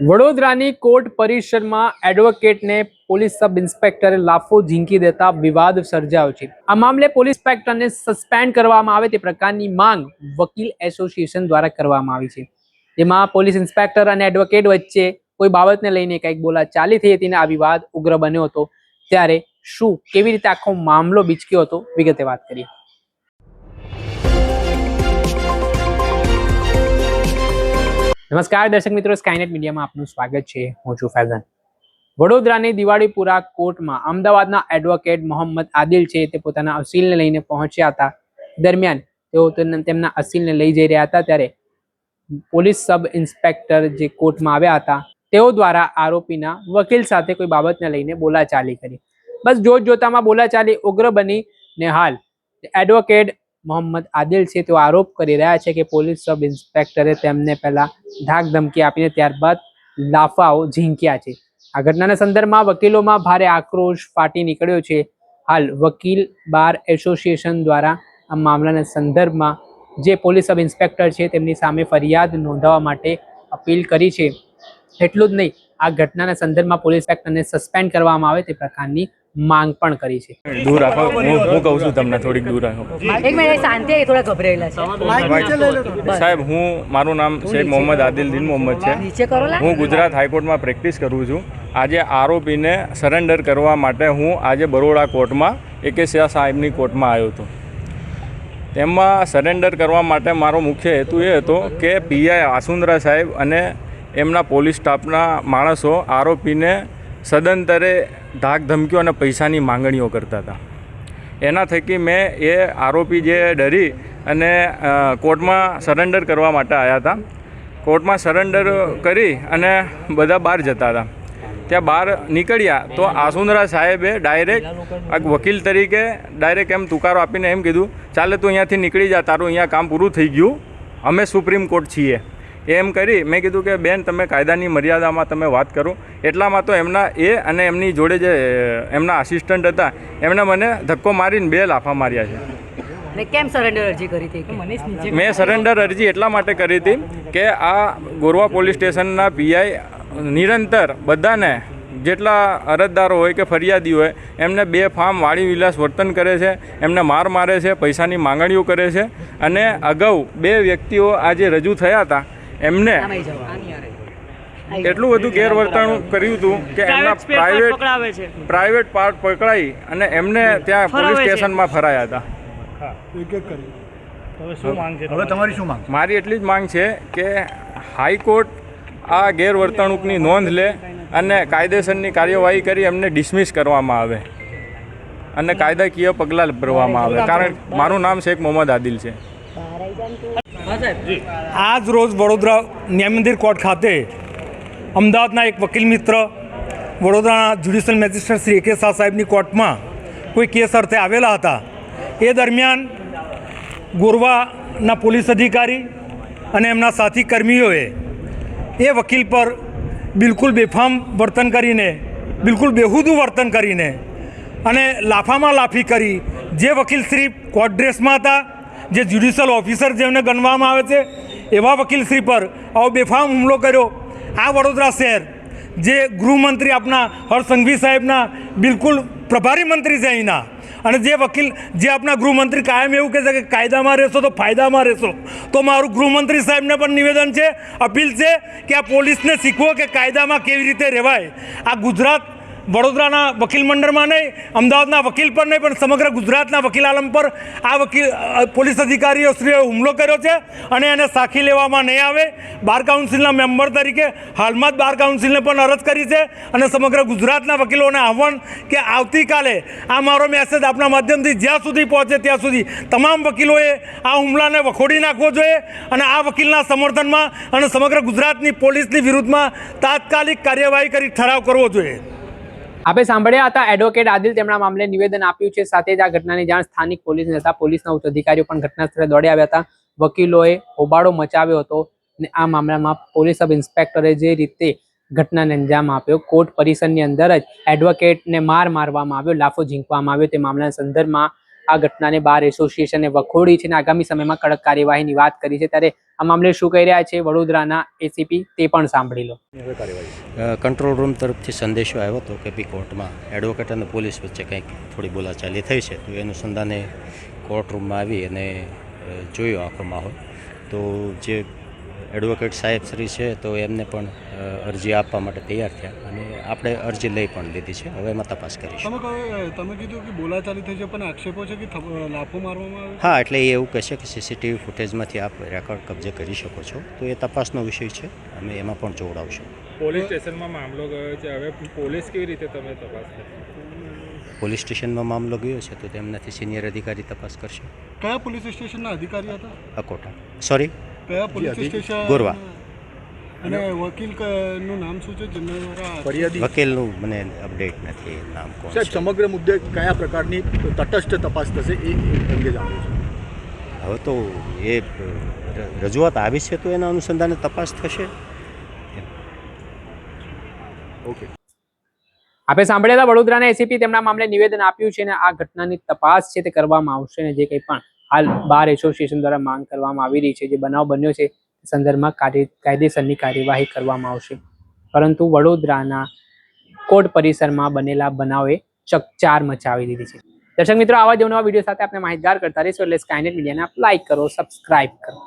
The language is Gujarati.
વડોદરાની કોર્ટ પરિસરમાં એડવોકેટને પોલીસ સબ ઇન્સ્પેક્ટરે લાફો ઝીંકી દેતા વિવાદ સર્જાયો છે. આ મામલે પોલીસ ઇન્સ્પેક્ટરને સસ્પેન્ડ કરવામાં આવે તે પ્રકારની માંગ વકીલ એસોસિએશન દ્વારા કરવામાં આવી છે. જેમાં પોલીસ ઇન્સ્પેક્ટર અને એડવોકેટ વચ્ચે કોઈ બાબતને લઈને કંઈક બોલા ચાલી થઈ હતી આ વિવાદ ઉગ્ર બન્યો હતો. ત્યારે શું કેવી રીતે આખો મામલો બીચક્યો હતો વિગતે વાત કરીએ. નમસ્કાર, દર્શક મિત્રો સ્કાયનેટ મીડિયામાં આપનું સ્વાગત છે. હું છું ફૈઝાન વડોદરાની દિવાળીપુરા કોર્ટમાં અમદાવાદના એડવોકેટ મોહમ્મદ આદિલ છે, તે પોતાના અસીલને લઈને પહોંચ્યા હતા. દરમિયાન તેઓ તેમના અસીલને લઈ જઈ રહ્યા હતા, ત્યારે પોલીસ સબ ઇન્સ્પેક્ટર જે કોર્ટમાં આવ્યા હતા, તેઓ દ્વારા આરોપીના વકીલ સાથે કોઈ બાબતને લઈને બોલાચાલી કરી. બસ જોત જોતામાં બોલાચાલી ઉગ્ર બની ને હાલ એડવોકેટ મોહમ્મદ આદિલ છે, તેઓ આરોપ કરી રહ્યા છે કે પોલીસ સબ ઇન્સ્પેક્ટરે તેમને પહેલા ધાક ધમકી આપીને ત્યારબાદ લાફાઓ ઝીંક્યા છે. આ ઘટનાના સંદર્ભમાં વકીલોમાં ભારે આક્રોશ ફાટી નીકળ્યો છે. હાલ વકીલ બાર એસોસિએશન દ્વારા આ મામલાના સંદર્ભમાં જે પોલીસ સબ ઇન્સ્પેક્ટર છે, તેમની સામે ફરિયાદ નોંધાવવા માટે અપીલ કરી છે. એટલું જ નહીં, આ ઘટનાના સંદર્ભમાં પોલીસ ઇન્સ્પેક્ટરને સસ્પેન્ડ કરવામાં આવે તે પ્રકારની માંગ પણ કરી છે. દૂર રાખો. હું હું કહું છું તમને થોડીક દૂર રાખો. એક મિનિટ શાંતિ આવી, થોડા ગભરાયેલા છે. સાહેબ હું મારું નામ શેખ મોહમ્મદ આદિલ દિન મોહમ્મદ છે. હું ગુજરાત હાઈકોર્ટમાં પ્રેક્ટિસ કરું છું. આજે આરોપીને સરેન્ડર કરવા માટે હું આજે બરોડા કોર્ટમાં એકે શાહ સાહેબની કોર્ટમાં આવ્યો હતો. તેમાં સરેન્ડર કરવા માટે મારો મુખ્ય હેતુ એ હતો કે પીઆઈ આસુંદરા સાહેબ અને એમના પોલીસ સ્ટાફના માણસો આરોપીને સદંતરે ધાક ધમકીઓ અને પૈસાની માંગણીઓ કરતા હતા. એના થકી મેં એ આરોપી જે ડરી અને કોર્ટમાં સરેન્ડર કરવા માટે આવ્યા હતા. કોર્ટમાં સરેન્ડર કરી અને બધા બહાર જતા હતા. ત્યાં બહાર નીકળ્યા તો આસુંદરા સાહેબે ડાયરેક્ટ વકીલ તરીકે ડાયરેક્ટ એમ તુકારો આપીને એમ કીધું, ચાલે તું અહીંયાથી નીકળી જા, તારું અહીંયા કામ પૂરું થઈ ગયું. અમે સુપ્રીમ કોર્ટ છીએ. એમ કરી મેં કીધું કે બેન તમે કાયદાની મર્યાદામાં તમે વાત કરો. એટલામાં તો એમના એ અને એમની જોડે જે એમના આસિસ્ટન્ટ હતા એમણે મને ધક્કો મારીને બે લાફા માર્યા છે. કેમ સરેન્ડર અરજી કરી હતી? મેં સરેન્ડર અરજી એટલા માટે કરી હતી કે આ ગોરવા પોલીસ સ્ટેશનના પીઆઈ નિરંતર બધાને જેટલા અરજદારો હોય કે ફરિયાદી હોય એમને બે ફાર્મ વાળી વિલાસ વર્તન કરે છે એમને માર મારે છે પૈસાની માંગણીઓ કરે છે અને અગાઉ બે વ્યક્તિઓ આજે રજૂ થયા હતા એમને. એટલું બધું ગેરવર્તણું કર્યું હતું કે એમના પ્રાઇવેટ પ્રાઇવેટ પાર્ટ પકડાઈ અને એમને ત્યાં પોલીસ સ્ટેશનમાં ફરાયા હતા. હવે તમારી? શું માંગ મારી એટલી જ માંગ છે કે હાઈકોર્ટ આ ગેરવર્તણૂકની નોંધ લે અને કાયદેસરની કાર્યવાહી કરી એમને ડિસમિસ કરવામાં આવે. અને કાયદાકીય પગલાં ભરવામાં આવે. કારણ મારું નામ શેખ મોહમ્મદ આદિલ છે. આજ રોજ વડોદરા ન્યાય મંદિર કોર્ટ ખાતે અમદાવાદના એક વકીલ મિત્ર, વડોદરાના જ્યુડિશિયલ મેજિસ્ટ્રેટ શ્રી એકે શાહ સાહેબની કોર્ટમાં કોઈ કેસ અર્થે આવેલા હતા. એ દરમિયાન ગોરવાના પોલીસ અધિકારી અને એમના સાથી કર્મીઓએ એ વકીલ પર બિલકુલ બેફામ વર્તન કરીને, બિલકુલ બેહુદું વર્તન કરીને અને લાફામાં લાફી કરી જે વકીલ શ્રી કોર્ટ ડ્રેસમાં હતા જે જ્યુડિશિયલ ઓફિસર જેમને ગણવામાં આવે છે, એવા વકીલશ્રી પર આવો બેફામ હુમલો કર્યો. આ વડોદરા શહેર, જે ગૃહમંત્રી આપના, હર્ષ સાહેબના, બિલકુલ પ્રભારી મંત્રી છે અહીંના. અને જે વકીલ, જે આપણા ગૃહમંત્રી કાયમ એવું કહે છે કે કાયદામાં રહેશો તો ફાયદામાં રહેશો. તો મારું ગૃહમંત્રી સાહેબને પણ નિવેદન છે, અપીલ છે કે આ પોલીસને શીખવો કે કાયદામાં કેવી રીતે રહેવાય. આ ગુજરાત વડોદરાના વકીલ મંડળમાં નહીં, અમદાવાદના વકીલ પર નહીં, પણ સમગ્ર ગુજરાતના વકીલ આલમ પર આ વકીલ પોલીસ અધિકારીઓ શ્રીએ હુમલો કર્યો છે અને એને સાખી લેવામાં નહીં આવે. બાર કાઉન્સિલના મેમ્બર તરીકે હાલમાં જ બાર કાઉન્સિલને પણ અરજ કરી છે અને સમગ્ર ગુજરાતના વકીલોને આહવાન કે આવતીકાલે આ મારો મેસેજ આપના માધ્યમથી જ્યાં સુધી પહોંચે ત્યાં સુધી તમામ વકીલોએ આ હુમલાને વખોડી નાખવો જોઈએ અને આ વકીલના સમર્થનમાં અને સમગ્ર ગુજરાતની પોલીસની વિરુદ્ધમાં તાત્કાલિક કાર્યવાહી કરી ઠરાવ કરવો જોઈએ. આપણે સાંભળ્યા હતા એડવોકેટ આદિલ તેમના મામલે નિવેદન આપ્યું છે. સાથે જ આ ઘટનાની જાણ સ્થાનિક પોલીસને હતા પોલીસના ઉચ્ચ અધિકારીઓ પણ ઘટના સ્થળે દોડી આવ્યા હતા. વકીલોએ હોબાળો મચાવ્યો હતો ને આ મામલામાં પોલીસ સબ ઇન્સ્પેક્ટરે જે રીતે ઘટનાને અંજામ આપ્યો, કોર્ટ પરિસરની અંદર જ એડવોકેટને માર મારવામાં આવ્યો, લાફો ઝીંકવામાં આવ્યો. તે મામલાના સંદર્ભમાં આ ઘટનાને બાર એસોસિએશને વખોડી છે અને આગામી સમયમાં કડક કાર્યવાહીની વાત કરી છે. ત્યારે આ મામલે શું કહી રહ્યા છે વડોદરાના એસીપી તે પણ સાંભળી લો. કંટ્રોલ રૂમ તરફથી સંદેશો આવ્યો હતો કે બી કોર્ટમાં એડવોકેટ અને પોલીસ વચ્ચે કંઈક થોડી બોલાચાલી થઈ છે. તો એનું સંધાને કોર્ટ રૂમમાં આવી અને જોયો આખો માહોલ. તો જે એડવોકેટ સાહેબ શ્રી છે તો એમને પણ અરજી આપવા માટે તૈયાર થયા અને આપણે અરજી લઈ પણ લીધી છે. હવે એમાં તપાસ કરીશું. તમે તમે કીધું કે બોલાચાલી થઈ છે પણ આક્ષેપો છે કે લાફો મારવામાં આવે? હા એટલે એ એવું કહેશે કે સીસીટીવી ફૂટેજમાંથી આપ રેકોર્ડ કબજે કરી શકો છો. તો એ તપાસનો વિષય છે. અમે એમાં પણ જોડાવશું. પોલીસ સ્ટેશનમાં મામલો ગયો છે. હવે પોલીસ કેવી રીતે તમે તપાસ કરશો? પોલીસ સ્ટેશનમાં મામલો ગયો છે તો તેમનાથી સિનિયર અધિકારી તપાસ કરશે. કયા પોલીસ સ્ટેશનના અધિકારી હતા? અકોટા. સોરી? કયા પોલીસ સ્ટેશન ગોરવા. અને વકીલનું નામ શું છે? જેમના દ્વારા વકીલનું મને અપડેટ નથી નામ કોણ સાહેબ છે? સમગ્ર મુદ્દે કયા પ્રકારની તટસ્થ તપાસ થશે એ એ અંગે જાણવું છે. હવે તો એ રજૂઆત આવી છે તો એના અનુસંધાને તપાસ થશે? ઓકે. આપણે સાંભળ્યા હતા વડોદરાના એસીપી તેમના મામલે નિવેદન આપ્યું છે અને આ ઘટનાની તપાસ છે તે કરવામાં આવશે અને જે કંઈ પણ હાલ બાર એસોસિએશન દ્વારા માંગ કરવામાં આવી રહી છે. જે બનાવ બન્યો છે સંદર્ભમાં કાયદેસરની કાર્યવાહી કરવામાં આવશે. પરંતુ વડોદરાના કોર્ટ પરિસરમાં બનેલા બનાવે ચકચાર મચાવી દીધી છે. દર્શક મિત્રો, આવા જ નવા વીડિયો સાથે આપણે માહિતગાર કરતા રહીશું. એટલે સ્કાયનેટ મીડિયાને આપ લાઈક કરો સબસ્ક્રાઇબ કરો.